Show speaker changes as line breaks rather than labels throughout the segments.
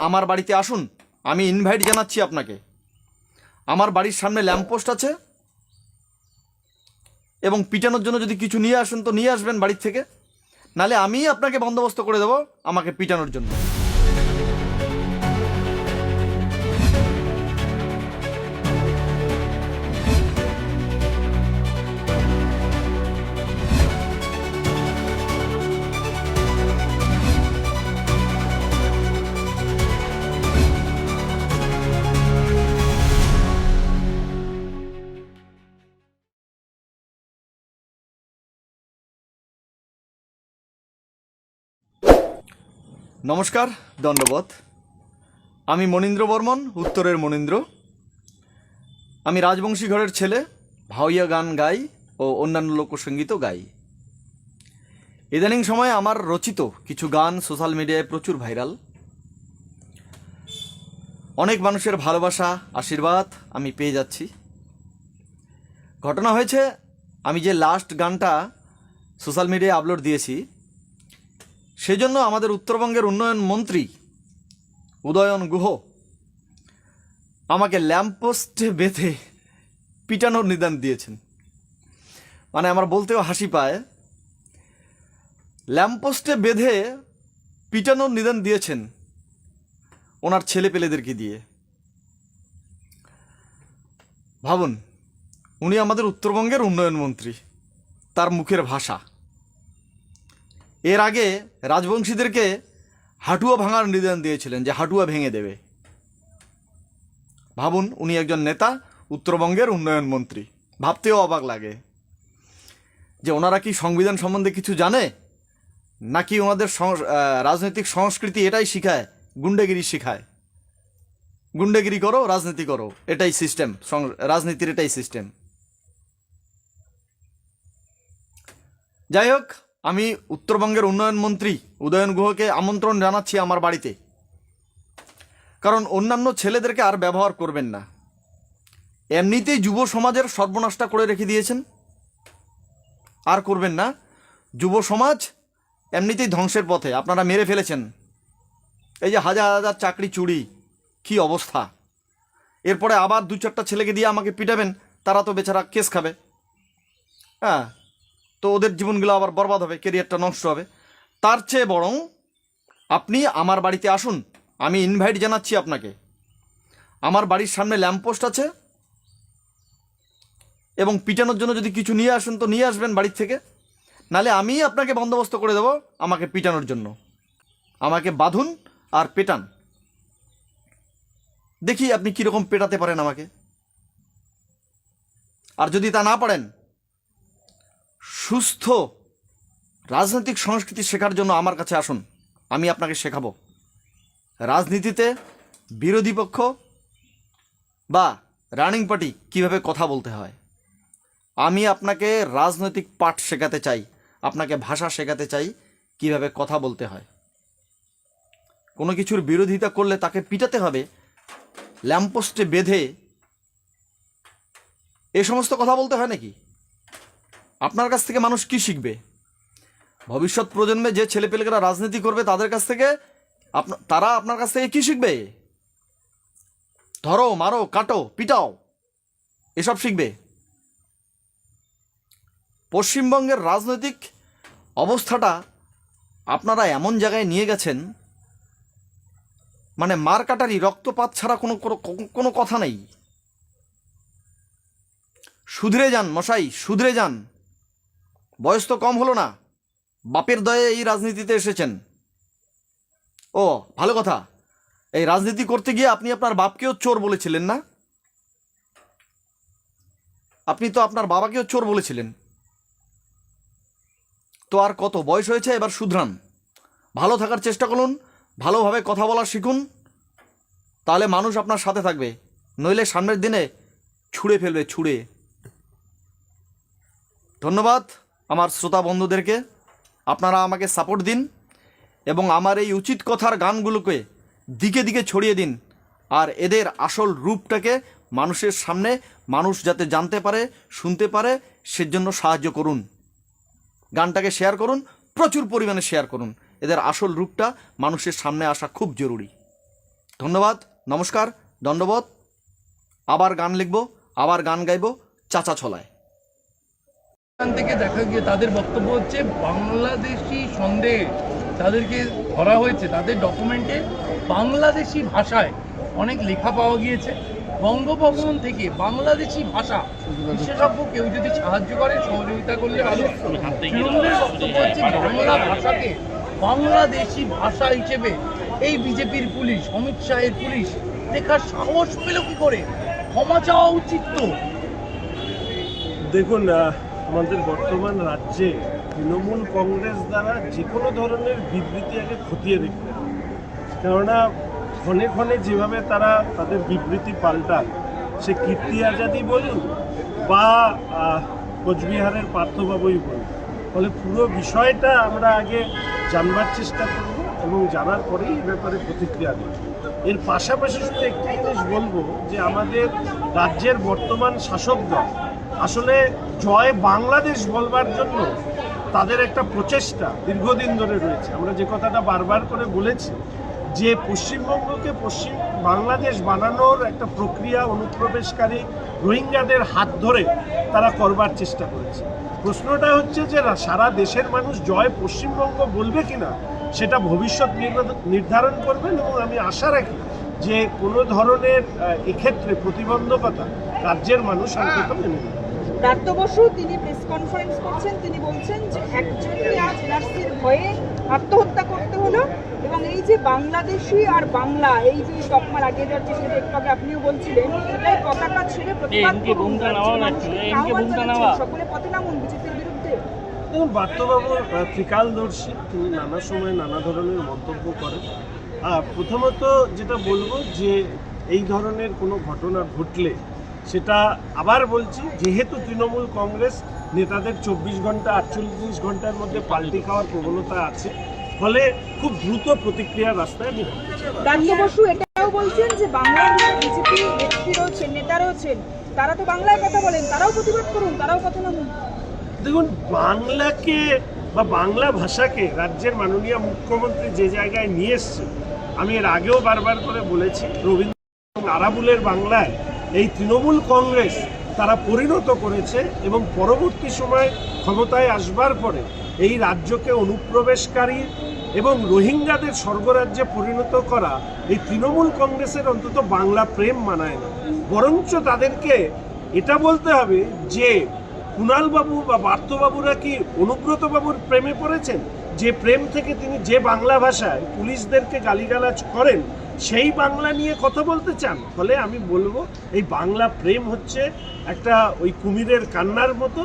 আমার বাড়িতে আসুন, আমি ইনভাইট জানাচ্ছি আপনাকে। আমার বাড়ির সামনে ল্যাম্পপোস্ট আছে। এবং পিটানোর জন্য যদি কিছু নিয়ে আসেন তো নিয়ে আসবেন বাড়ির থেকে। নালে আমি আপনাকে বন্দোবস্ত করে দেবো আমাকে পিটানোর জন্য। নমস্কার দণ্ডবত আমি মনীন্দ্র বর্মন, উত্তরের মনীন্দ্র। আমি রাজবংশী ঘরের ছেলে, ভাওইয়া গান গাই ও অন্যান্য লোকসঙ্গীতও গাই। ইদানিং সময়ে আমার রচিত কিছু গান সোশ্যাল মিডিয়ায় প্রচুর ভাইরাল। অনেক মানুষের ভালোবাসা, আশীর্বাদ আমি পেয়ে যাচ্ছি। ঘটনা হয়েছে, আমি যে লাস্ট গানটা সোশ্যাল মিডিয়ায় আপলোড দিয়েছি সেজন্য আমাদের উত্তরবঙ্গের উন্নয়ন মন্ত্রী উদয়ন গুহ আমাকে ল্যাম্পপোস্টে বেঁধে পিটানোর নিদান দিয়েছেন। মানে আমার বলতেও হাসি পায়। ল্যাম্পপোস্টে বেঁধে পিটানোর নিদান দিয়েছেন ওনার ছেলে পেলেদেরকে দিয়ে। ভাবুন, উনি আমাদের উত্তরবঙ্গের উন্নয়ন মন্ত্রী, তার মুখের ভাষা। এর আগে রাজবংশীদেরকে হাটুয়া ভাঙার নিদান দিয়েছিলেন যে হাটুয়া ভেঙে দেবে। ভাবুন, উনি একজন নেতা, উত্তরবঙ্গের উন্নয়ন মন্ত্রী। ভাবতেও অবাক লাগে। যে ওনারা কি সংবিধান সম্বন্ধে কিছু জানে? নাকি ওনাদের রাজনৈতিক সংস্কৃতি এটাই শিখায়, গুন্ডেগিরি শিখায়? গুন্ডেগিরি করো, রাজনীতি করো, এটাই সিস্টেম রাজনীতির এটাই সিস্টেম যাই হোক আমি উত্তরবঙ্গের উন্নয়ন মন্ত্রী উদয়ন গুহকে আমন্ত্রণ জানাচ্ছি আমার বাড়িতে। কারণ অন্যান্য ছেলেদেরকে আর ব্যবহার করবেন না। এমনিতেই যুব সমাজের সর্বনাশটা করে রেখে দিয়েছেন। আর করবেন না। যুব সমাজ এমনিতেই ধ্বংসের পথে। আপনারা মেরে ফেলেছেন। এই যে হাজার হাজার চাকরি চুরি, কি অবস্থা। এরপরে আবার দু চারটা ছেলেকে দিয়ে আমাকে পিটাবেন, তারা তো বেচারা কেস খাবে। হ্যাঁ তো ওদের জীবনগুলো আবার বরবাদ হবে কেরিয়ারটা নষ্ট হবে। তার চেয়ে বরং আপনি আমার বাড়িতে আসুন, আমি ইনভাইট জানাচ্ছি আপনাকে। আমার বাড়ির সামনে ল্যাম্পপোস্ট আছে। এবং পিটানোর জন্য যদি কিছু নিয়ে আসেন তো নিয়ে আসবেন বাড়ির থেকে। নালে আমি আপনাকে বন্দোবস্ত করে দেবো আমাকে পিটানোর জন্য। আমাকে বাঁধুন আর পেটান। দেখি আপনি কীরকম পেটাতে পারেন আমাকে। আর যদি তা না পারেন সুস্থ রাজনৈতিক সংস্কৃতি শেখার জন্য আমার কাছে আসুন। আমি আপনাকে শেখাবো। রাজনীতিতে বিরোধী পক্ষ বা রানিং পার্টি কীভাবে কথা বলতে হয়? আমি আপনাকে রাজনৈতিক পাঠ শেখাতে চাই, আপনাকে ভাষা শেখাতে চাই কীভাবে কথা বলতে হয়। কোনো কিছুর বিরোধিতা করলে তাকে পিটাতে হবে ল্যাম্পোস্টে বেঁধে এ সমস্ত কথা বলতে হয় নাকি? আপনার কাছ থেকে মানুষ কি শিখবে? ভবিষ্যৎ প্রজন্মে যে ছেলেপেলেরা রাজনীতি করবে তাদের কাছ থেকে তারা আপনার কাছ থেকে কি শিখবে? ধরো, মারো, কাটো, পিটাও, এসব শিখবে। পশ্চিমবঙ্গের রাজনৈতিক অবস্থাটা আপনারা এমন জায়গায় নিয়ে গেছেন মানে মার কাটারি রক্তপাত ছাড়া কোনো, কোনো- কোনো কথা নেই। সুধরে যান মশাই, সুধরে যান। বয়স তো কম হলো না। বাপের দয়ে এই রাজনীতিতে এসেছেন। ও, ভালো কথা। এই রাজনীতি করতে গিয়ে আপনি আপনার বাপকেও চোর বলেছিলেন না? আপনি তো আপনার বাবাকেও চোর বলেছিলেন। তো আর কত বয়স হয়েছে এবার শুধরান। ভালো থাকার চেষ্টা করুন, ভালোভাবে কথা বলা শিখুন। তাহলে মানুষ আপনার সাথে থাকবে। নইলে সামনের দিনে ছুঁড়ে ফেলবে, ছুঁড়ে। ধন্যবাদ। আমার শ্রোতা বন্ধুদেরকে, আপনারা আমাকে সাপোর্ট দিন এবং আমার এই উচিত কথার গানগুলোকে দিকে দিকে ছড়িয়ে দিন আর এদের আসল রূপটাকে মানুষের সামনে মানুষ যাতে জানতে পারে, শুনতে পারে, সেজন্য সাহায্য করুন। গানটাকে শেয়ার করুন, প্রচুর পরিমাণে শেয়ার করুন। এদের আসল রূপটা মানুষের সামনে আসা খুব জরুরি। ধন্যবাদ, নমস্কার, দণ্ডবোধ। আবার গান লিখব, আবার গান গাইব, চাচা ছলায়।
এখান থেকে দেখা গিয়ে তাদের বক্তব্য হচ্ছে, বাংলাদেশি সন্দেহে তাদেরকে ধরা হয়েছে, তাদের ডকুমেন্টে বাংলাদেশি ভাষায় অনেক লেখা পাওয়া গিয়েছে। বঙ্গভবন থেকে বাংলাদেশি ভাষা বিশেষজ্ঞ কেউ যদি সাহায্য করে, সহযোগিতা করলে ভালো। তৃণমূলের বক্তব্য হচ্ছে, বাংলা ভাষাকে বাংলাদেশি ভাষা হিসেবে এই বিজেপির পুলিশ, অমিত শাহের পুলিশ লেখার সাহস পেল কি করে? ক্ষমা চাওয়া উচিত তো।
দেখুন আমাদের বর্তমান রাজ্যে তৃণমূল কংগ্রেস দ্বারা যে কোনো ধরনের বিবৃতি আগে খতিয়ে দেখতে হবে। কেননা, ক্ষণে ক্ষণে যেভাবে তারা তাদের বিবৃতি পাল্টান সে কীর্তি আজাদি বলুন বা কোচবিহারের পার্থবাবুই বলুন ফলে পুরো বিষয়টা আমরা আগে জানবার চেষ্টা করব এবং জানার পরেই এই ব্যাপারে প্রতিক্রিয়া দেব এর পাশাপাশি শুধু একটি জিনিস বলব যে আমাদের রাজ্যের বর্তমান শাসক দল আসলে জয় বাংলাদেশ বলবার জন্য তাদের একটা প্রচেষ্টা দীর্ঘদিন ধরে রয়েছে। আমরা যে কথাটা বারবার করে বলেছি যে পশ্চিমবঙ্গকে পশ্চিম বাংলাদেশ বানানোর একটা প্রক্রিয়া অনুপ্রবেশকারী রোহিঙ্গাদের হাত ধরে তারা করবার চেষ্টা করেছে। প্রশ্নটা হচ্ছে যে সারা দেশের মানুষ জয় পশ্চিমবঙ্গ বলবে কিনা সেটা ভবিষ্যৎ নির্ধারণ করবেন এবং আমি আশা রাখি যে কোনো ধরনের এক্ষেত্রে প্রতিবন্ধকতা রাজ্যের মানুষ অন্তত মেনে নেবে।
ব্রাত্য বসু তিনি প্রেস কনফারেন্স করছেন। তিনি বলছেন যে একজনকে আজ এনআরসির ভয়ে আত্মহত্যা করতে হলো এবং এই যে বাংলাদেশি আর বাংলা এই যে তকমা লাগিয়ে যাচ্ছে সেটা একটু আগে আপনিও বলছিলেন এটাই পতাকা ছেড়ে প্রতিবাদ করুন। সকলে পথে নামুন বিজেপির বিরুদ্ধে।
দেখুন বার্তবাবু ত্রিকালদর্শী তিনি নানা সময় নানা ধরনের মন্তব্য করেন। আর প্রথমত যেটা বলব যে এই ধরনের কোনো ঘটনা ঘটলে সেটা আবার বলছি যেহেতু তৃণমূল কংগ্রেস নেতাদের চব্বিশ ঘণ্টা আটচল্লিশ ঘণ্টার মধ্যে পাল্টি খাওয়ার প্রবণতা আছে ফলে খুব দ্রুত প্রতিক্রিয়ার রাস্তায়
বসু এটাও বলছেন যে বাংলার বিজেপি নেত্রী রয়েছেন নেতা রয়েছেন তারা তো বাংলায় কথা বলেন তারাও প্রতিবাদ করুন তারাও পথে নামুন
দেখুন বাংলাকে বা বাংলা ভাষাকে রাজ্যের মাননীয় মুখ্যমন্ত্রী যে জায়গায় নিয়ে এসছে আমি এর আগেও বারবার করে বলেছি রবীন্দ্র এবং আরাবুলের বাংলায় এই তৃণমূল কংগ্রেস তারা পরিণত করেছে এবং পরবর্তী সময় ক্ষমতায় আসবার পরে এই রাজ্যকে অনুপ্রবেশকারী এবং রোহিঙ্গাদের স্বর্গরাজ্যে পরিণত করা এই তৃণমূল কংগ্রেসের অন্তত বাংলা প্রেম মানায় না। বরঞ্চ তাদেরকে এটা বলতে হবে যে কুণালবাবু বা পার্থবাবুরা কি অনুব্রতবাবুর প্রেমে পড়েছেন? যে প্রেম থেকে তিনি যে বাংলা ভাষায় পুলিশদেরকে গালিগালাজ করেন সেই বাংলা নিয়ে কথা বলতে চান? ফলে আমি বলব, এই বাংলা প্রেম হচ্ছে একটা ওই কুমিরের কান্নার মতো।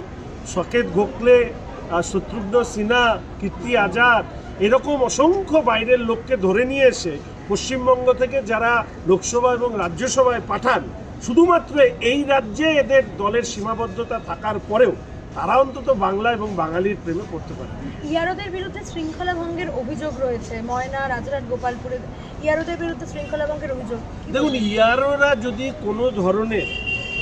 সকেত গোখলে শত্রুঘ্ন সিনহা, কীর্তি আজাদ, এরকম অসংখ্য বাইরের লোককে ধরে নিয়ে এসে পশ্চিমবঙ্গ থেকে যারা লোকসভা এবং রাজ্যসভায় পাঠান, শুধুমাত্র এই রাজ্যে এদের দলের সীমাবদ্ধতা থাকার পরেও তারা অন্তত বাংলা এবং বাঙালির প্রেমে পড়তে পারে।
ইয়ারোদের বিরুদ্ধে শৃঙ্খলা ভঙ্গের অভিযোগ রয়েছে। ময়না রাজরাট গোপালপুরে ইয়ারোদের বিরুদ্ধে শৃঙ্খলা ভঙ্গের অভিযোগ
দেখুন ইয়ারোরা যদি কোনো ধরনের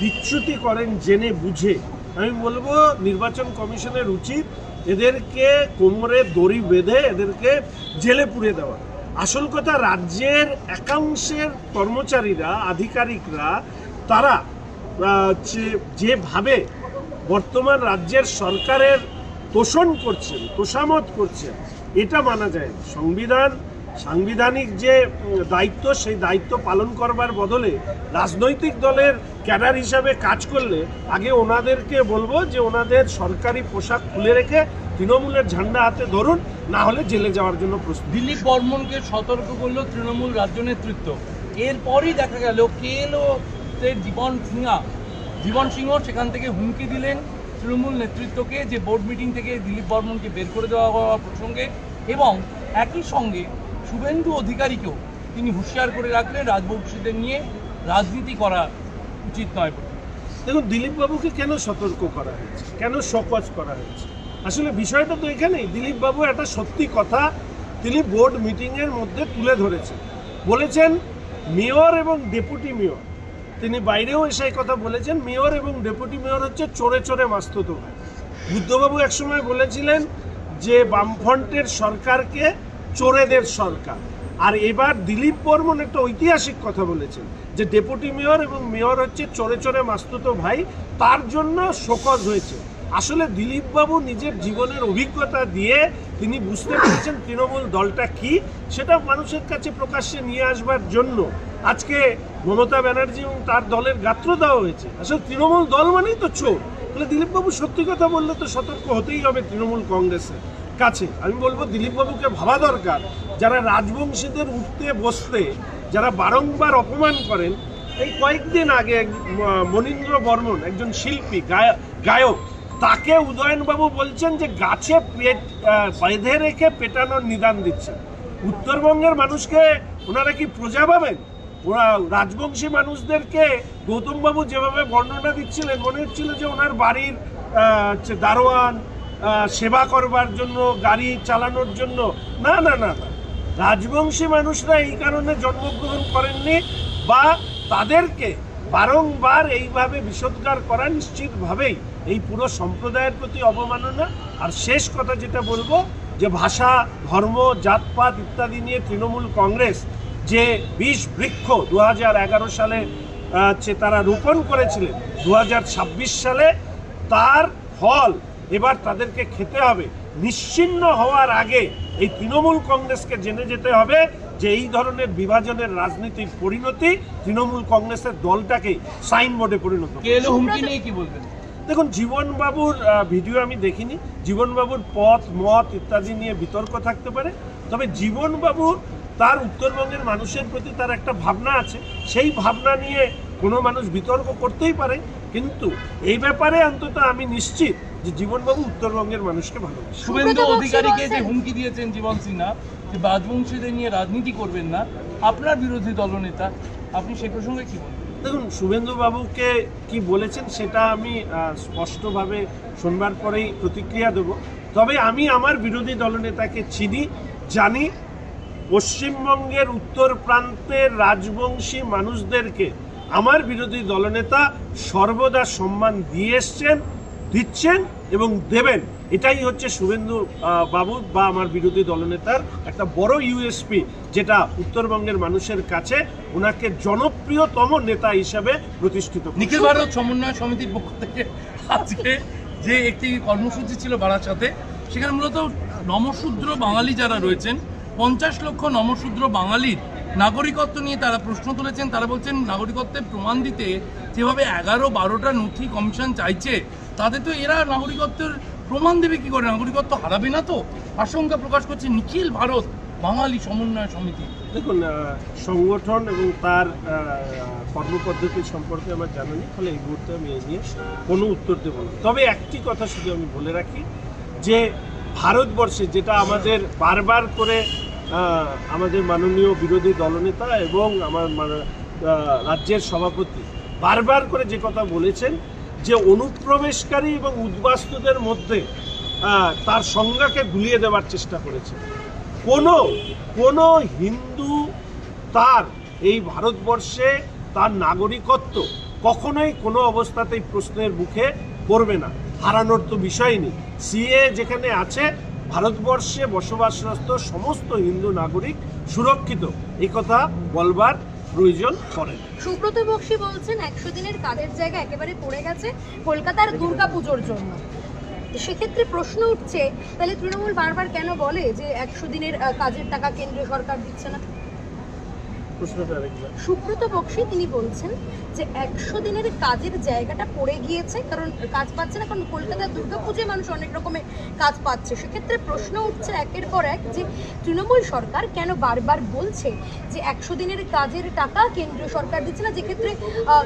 বিচ্যুতি করেন জেনে বুঝে আমি বলব নির্বাচন কমিশনের উচিত এদেরকে কোমরে দড়ি বেঁধে এদেরকে জেলে পুড়ে দেওয়া। আসল কথা রাজ্যের একাংশের কর্মচারীরা আধিকারিকরা তারা যে- যেভাবে বর্তমান রাজ্যের সরকারের তোষণ করছেন তোষামত করছেন। এটা মানা যায়। সংবিধান, সাংবিধানিক যে দায়িত্ব, সেই দায়িত্ব পালন করবার বদলে রাজনৈতিক দলের ক্যাডার হিসাবে কাজ করলে আগে ওনাদেরকে বলব যে ওনাদের সরকারি পোশাক খুলে রেখে তৃণমূলের ঝান্ডা হাতে ধরুন, না হলে জেলে যাওয়ার জন্য প্রস্তুত।
দিলীপ বর্মনকে সতর্ক করল তৃণমূল রাজ্য নেতৃত্ব। এরপরই দেখা গেল কে এলো তে জীবন সিংহা জীবন সিংহ সেখান থেকে হুমকি দিলেন তৃণমূল নেতৃত্বকে যে বোর্ড মিটিং থেকে দিলীপ বর্মনকে বের করে দেওয়া হওয়া প্রসঙ্গে এবং একই সঙ্গে শুভেন্দু অধিকারীকেও তিনি হুঁশিয়ার করে রাখলেন রাজবংশীদের নিয়ে রাজনীতি করা উচিত নয় বলে।
দেখুন, দিলীপবাবুকে কেন সতর্ক করা হয়েছে? কেন সকজ করা হয়েছে? আসলে বিষয়টা তো এখানেই। দিলীপবাবু একটা সত্যি কথা তিনি বোর্ড মিটিংয়ের মধ্যে তুলে ধরেছেন। বলেছেন, মেয়র এবং ডেপুটি মেয়র তিনি বাইরেও এসে কথা বলেছেন। মেয়র এবং ডেপুটি মেয়র হচ্ছে চোরে চোরে মাস্তুত। ভাই বুদ্ধবাবু একসময় বলেছিলেন যে, বামফ্রন্টের সরকারকে চোরেদের সরকার। আর এবার দিলীপ বর্মন একটা ঐতিহাসিক কথা বলেছেন যে, ডেপুটি মেয়র এবং মেয়র হচ্ছে চোরে চোরে মাস্তুতো ভাই, তার জন্য শোকজ হয়েছে। আসলে দিলীপবাবু নিজের জীবনের অভিজ্ঞতা দিয়ে তিনি বুঝতে পেরেছেন তৃণমূল দলটা কি, সেটা মানুষের কাছে প্রকাশ্যে নিয়ে আসবার জন্য আজকে মমতা ব্যানার্জি এবং তার দলের গাত্র দেওয়া হয়েছে। আসলে তৃণমূল দল মানেই তো চোর। তাহলে দিলীপবাবু সত্যি কথা বললে তো সতর্ক হতেই হবে তৃণমূল কংগ্রেসের কাছে। আমি বলব দিলীপবাবুকে ভাবা দরকার। যারা রাজবংশীদের উঠতে বসতে, যারা বারংবার অপমান করেন, এই কয়েকদিন আগে মনীন্দ্র বর্মন, একজন শিল্পী, গায়- গায়ক তাকে উদয়নবাবু বলছেন যে গাছে পেট বেঁধে রেখে পেটানোর নিদান দিচ্ছেন। উত্তরবঙ্গের মানুষকে ওনারা কি প্রজা পাবেন ওরা রাজবংশী মানুষদেরকে গৌতমবাবু যেভাবে বর্ণনা দিচ্ছিলেন, মনে হচ্ছিল যে ওনার বাড়ির দারোয়ান সেবা করবার জন্য, গাড়ি চালানোর জন্য। না না না না। রাজবংশী মানুষরা এই কারণে জন্মগ্রহণ করেননি বা তাদেরকে বারংবার এইভাবে বিষোদ্গার করা নিশ্চিতভাবেই এই পুরো সম্প্রদায়ের প্রতি অবমাননা। আর শেষ কথা যেটা বলব যে ভাষা ধর্ম জাতপাত ইত্যাদি নিয়ে তৃণমূল কংগ্রেস যে বিষ বৃক্ষ দু হাজার এগারো সালে হচ্ছে তারা রোপণ করেছিলেন দু হাজার ছাব্বিশ সালে তার ফল এবার তাদেরকে খেতে হবে। নিশ্চিন্ন হওয়ার আগে এই তৃণমূল কংগ্রেসকে জেনে যেতে হবে যে এই ধরনের বিভাজনের রাজনীতির পরিণতি তৃণমূল কংগ্রেসের দলটাকে সাইনবোর্ডে পরিণত
হুমকি নিয়ে কি বলবেন?
দেখুন জীবনবাবুর ভিডিও আমি দেখিনি। জীবনবাবুর পথ মত ইত্যাদি নিয়ে বিতর্ক থাকতে পারে। তবে জীবনবাবুর তার উত্তরবঙ্গের মানুষের প্রতি তার একটা ভাবনা আছে। সেই ভাবনা নিয়ে কোনো মানুষ বিতর্ক করতেই পারে। কিন্তু এই ব্যাপারে অন্তত আমি নিশ্চিত যে জীবনবাবু উত্তরবঙ্গের মানুষকে ভালোবাসে।
শুভেন্দু অধিকারীকে যে হুমকি দিয়েছেন জীবন সিনহা যে রাজবংশীদের নিয়ে রাজনীতি করবেন না আপনার বিরোধী দলনেতা আপনি সে প্রসঙ্গে কি বলবেন?
দেখুন, শুভেন্দুবাবুকে কি বলেছেন সেটা আমি স্পষ্টভাবে শোনবার পরেই প্রতিক্রিয়া দেব। তবে আমি আমার বিরোধী দলনেতাকে চিনি, জানি পশ্চিমবঙ্গের উত্তর প্রান্তের রাজবংশী মানুষদেরকে আমার বিরোধী দলনেতা সর্বদা সম্মান দিয়ে এসছেন, দিচ্ছেন এবং দেবেন। এটাই হচ্ছে শুভেন্দু বাবু বা আমার বিরোধী দলনেতার একটা বড় ইউএসপি যেটা উত্তরবঙ্গের মানুষের কাছে ওনাকে জনপ্রিয়তম নেতা হিসাবে প্রতিষ্ঠিত
নিখিল ভারত সমন্বয় সমিতির পক্ষ থেকে আজকে যে একটি কর্মসূচি ছিল বারাসাতে সেখানে মূলত নমশূদ্র বাঙালি যারা রয়েছেন, পঞ্চাশ লক্ষ নমশূদ্র বাঙালির নাগরিকত্ব নিয়ে তারা প্রশ্ন তুলেছেন। তারা বলছেন, নাগরিকত্বের প্রমাণ দিতে যেভাবে এগারো বারোটা নথি কমিশন চাইছে তাদের তো এরা নাগরিকত্বের প্রমাণ দেবে কি করে? নাগরিকত্ব হারাবে না তো? আশঙ্কা প্রকাশ করছে নিখিল ভারত বাঙালি সমন্বয় সমিতি।
দেখুন সংগঠন এবং তার কর্মপদ্ধতি সম্পর্কে আমার জানা নেই ফলে এই মুহূর্তে আমি এই নিয়ে কোনো উত্তর দেব না। তবে একটি কথা শুধু আমি বলে রাখি যে ভারতবর্ষে যেটা আমাদের বারবার করে আমাদের মাননীয় বিরোধী দলনেতা এবং আমার মানে, রাজ্যের সভাপতি বারবার করে যে কথা বলেছেন যে অনুপ্রবেশকারী এবং উদ্বাস্তুদের মধ্যে তার সংজ্ঞাকে গুলিয়ে দেওয়ার চেষ্টা করেছে। কোনো কোনো হিন্দু তার এই ভারতবর্ষে তার নাগরিকত্ব কখনোই কোনো অবস্থাতেই প্রশ্নের মুখে পড়বে না। হারানোর তো বিষয় নেই। সিএ যেখানে আছে, ভারতবর্ষে বসবাসরত সমস্ত হিন্দু নাগরিক সুরক্ষিত। কথা বলবার প্রয়োজন পড়ে
সুব্রত বক্সী বলছেন, একশো দিনের কাজের জায়গা একেবারে পড়ে গেছে কলকাতার দুর্গাপুজোর জন্য। সেক্ষেত্রে প্রশ্ন উঠছে, তাহলে তৃণমূল বারবার কেন বলে যে একশো দিনের কাজের টাকা কেন্দ্রীয় সরকার দিচ্ছে না? সুব্রত বক্সী তিনি বলছেন যে একশো দিনের কাজের জায়গাটা পড়ে গিয়েছে কারণ কাজ পাচ্ছে না কারণ কলকাতার দুর্গাপুজোয় মানুষ অনেক রকমের কাজ পাচ্ছে। সেক্ষেত্রে প্রশ্ন উঠছে একের পর এক যে তৃণমূল সরকার কেন বারবার বলছে যে একশো দিনের কাজের টাকা কেন্দ্রীয় সরকার দিচ্ছে না? যেক্ষেত্রে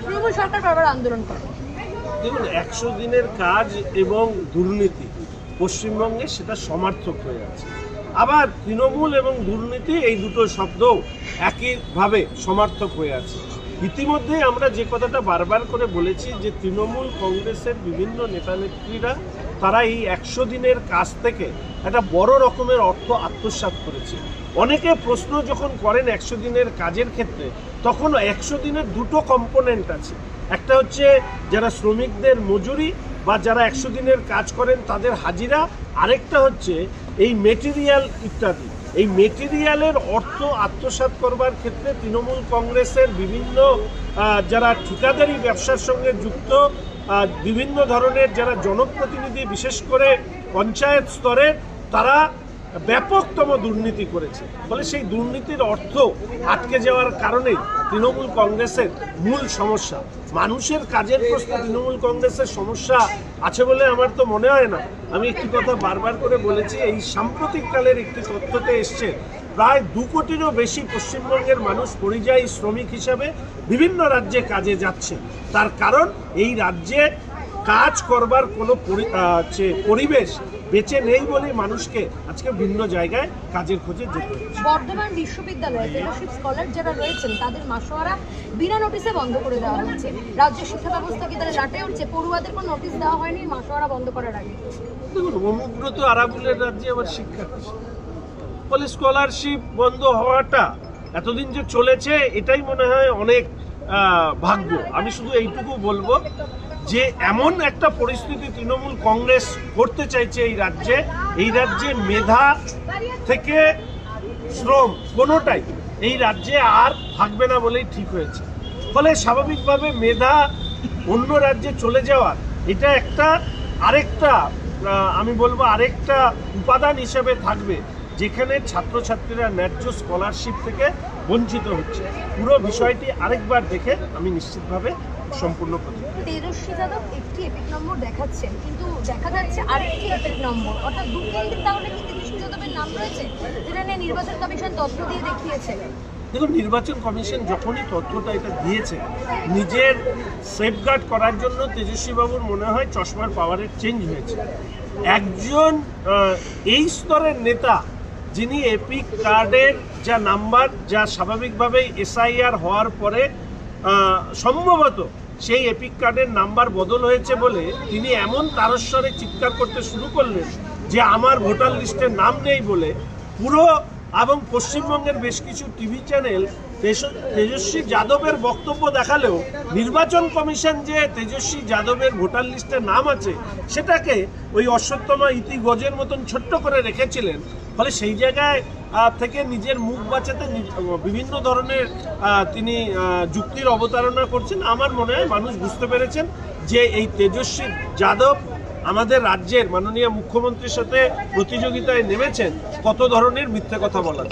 তৃণমূল সরকার বারবার আন্দোলন করে।
দেখুন একশো দিনের কাজ এবং দুর্নীতি পশ্চিমবঙ্গে সেটা সমার্থক হয়ে আছে। আবার তৃণমূল এবং দুর্নীতি এই দুটো শব্দ একইভাবে সমার্থক হয়ে আছে। ইতিমধ্যে আমরা যে কথাটা বারবার করে বলেছি যে তৃণমূল কংগ্রেসের বিভিন্ন নেতানেত্রীরা তারা এই একশো দিনের কাজ থেকে একটা বড় রকমের অর্থ আত্মসাৎ করেছে। অনেকে প্রশ্ন যখন করেন একশো দিনের কাজের ক্ষেত্রে, তখন একশো দিনের দুটো কম্পোনেন্ট আছে। একটা হচ্ছে যারা শ্রমিকদের মজুরি বা যারা একশো দিনের কাজ করেন তাদের হাজিরা। আরেকটা হচ্ছে এই মেটেরিয়াল ইত্যাদি। এই মেটেরিয়ালের অর্থ আত্মসাত করবার ক্ষেত্রে তৃণমূল কংগ্রেসের বিভিন্ন যারা ঠিকাদারি ব্যবসার সঙ্গে যুক্ত বিভিন্ন ধরনের যারা জনপ্রতিনিধি, বিশেষ করে পঞ্চায়েত স্তরে, তারা ব্যাপকতম দুর্নীতি করেছে। ফলে সেই দুর্নীতির অর্থ আটকে যাওয়ার কারণে তৃণমূল কংগ্রেসের মূল সমস্যা। মানুষের কাজের প্রশ্নে তৃণমূল কংগ্রেসের সমস্যা আছে বলে আমার তো মনে হয় না। আমি একটি কথা বারবার করে বলেছি, এই সাম্প্রতিককালের একটি তথ্যতে এসছে, প্রায় দু কোটিরও বেশি পশ্চিমবঙ্গের মানুষ পরিযায়ী শ্রমিক হিসাবে বিভিন্ন রাজ্যে কাজে যাচ্ছে। তার কারণ এই রাজ্যে কাজ করবার কোনো পরিবেশ বেঁচে নেই বলে মানুষকে আজকে ভিন্ন জায়গায় কাজের খোঁজে যেতে
বর্ধমান বিশ্ববিদ্যালয়ে ফেলোশিপ স্কলার যারা রয়েছেন তাদের মাসোয়ারা বিনা নোটিশে বন্ধ করে দেওয়া হচ্ছে। রাজ্য শিক্ষা ব্যবস্থা কি তাহলে লাটে উঠছে? পড়ুয়াদের কোনো নোটিশ দেওয়া হয়নি মাসোয়ারা বন্ধ করার আগে।
দেখুন অনুব্রত আরাবুলের রাজ্যে আবার শিক্ষা? ফলে স্কলারশিপ বন্ধ হওয়াটা এতদিন যে চলেছে এটাই মনে হয় অনেক ভাগ্য। আমি শুধু এইটুকু বলব যে এমন একটা পরিস্থিতি তৃণমূল কংগ্রেস করতে চাইছে এই রাজ্যে এই রাজ্যে মেধা থেকে শ্রম কোনোটাই এই রাজ্যে আর থাকবে না বলেই ঠিক হয়েছে। ফলে স্বাভাবিকভাবে মেধা অন্য রাজ্যে চলে যাওয়ার এটা একটা আরেকটা আমি বলব আরেকটা উপাদান হিসেবে থাকবে, যেখানে ছাত্রছাত্রীরা ন্যায্য স্কলারশিপ থেকে বঞ্চিত হচ্ছে। পুরো বিষয়টি আরেকবার দেখে আমি নিশ্চিতভাবে সম্পূর্ণ করি
তেজস্বী যাদব একটি এপিক নম্বর দেখাচ্ছেন। কিন্তু দেখা যাচ্ছে আরেকটি এপিক নম্বর অর্থাৎ দু কেন্দ্রে তাহলে কি তেজস্বী যাদবের নাম রয়েছে? যেটা নিয়ে নির্বাচন কমিশন তথ্য দিয়ে দেখিয়েছে।
দেখুন, নির্বাচন কমিশন যখনই তথ্যটা এটা দিয়েছে, নিজের সেফগার্ড করার জন্য তেজস্বী বাবুর মনে হয় চশমার পাওয়ারের চেঞ্জ হয়েছে। একজন এই স্তরের নেতা, যিনি এপিক কার্ডের যা নাম্বার যা স্বাভাবিকভাবেই এসআইআর হওয়ার পরে সম্ভবত সেই এপিক কার্ডের নাম্বার বদল হয়েছে বলে তিনি এমন তারস্বরে চিৎকার করতে শুরু করলেন যে আমার ভোটার লিস্টে নাম নেই বলে। পুরো এবং পশ্চিমবঙ্গের বেশ কিছু টিভি চ্যানেল তেজ- তেজস্বী যাদবের বক্তব্য দেখালেও নির্বাচন কমিশন যে তেজস্বী যাদবের ভোটার লিস্টে নাম আছে, সেটাকে ওই অশ্বত্থমা ইতি গজের মতন ছোট্ট করে রেখেছিলেন। ফলে সেই জায়গায় থেকে নিজের মুখ বাঁচাতে বিভিন্ন ধরনের তিনি যুক্তির অবতারণা করছেন। আমার মনে হয় মানুষ বুঝতে পেরেছেন যে এই তেজস্বী যাদব আমাদের রাজ্যের মাননীয় মুখ্যমন্ত্রীর সাথে প্রতিযোগিতায় নেমেছেন। কত ধরনের মিথ্যে কথা বলা